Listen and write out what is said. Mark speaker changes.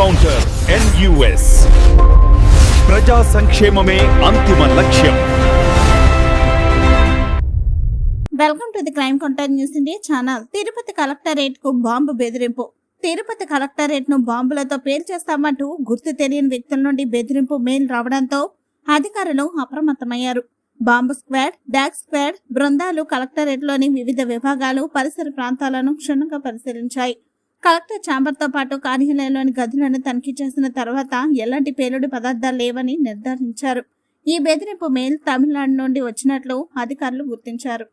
Speaker 1: Counter NUS ప్రజా సంక్షేమమే అంతిమ లక్ష్యం
Speaker 2: welcome to the crime content news India channel Tirupati కలెక్టరేట్కు bomb బెదిరింపు. తిరుపతి కలెక్టరేట్ను బాంబులతో పేల్చేస్తామంటూ గుర్తు తెలియని వ్యక్తుల నుండి బెదిరింపు మెయిల్ రావడంతో అధికారులు అప్రమత్తమయ్యారు. బాంబు స్క్వాడ్ డాగ్ స్క్వాడ్ బృందాలు కలెక్టరేట్లోని వివిధ విభాగాలు పరిసర ప్రాంతాలను క్షుణ్ణంగా పరిశీలించాయి. కలెక్టర్ ఛాంబర్తో పాటు కార్యాలయంలోని గదులను తనిఖీ చేసిన తర్వాత ఎలాంటి పేలుడు పదార్థాలు లేవని నిర్ధారించారు. ఈ బెదిరింపు మెయిల్ తమిళనాడు నుండి వచ్చినట్లు అధికారులు గుర్తించారు.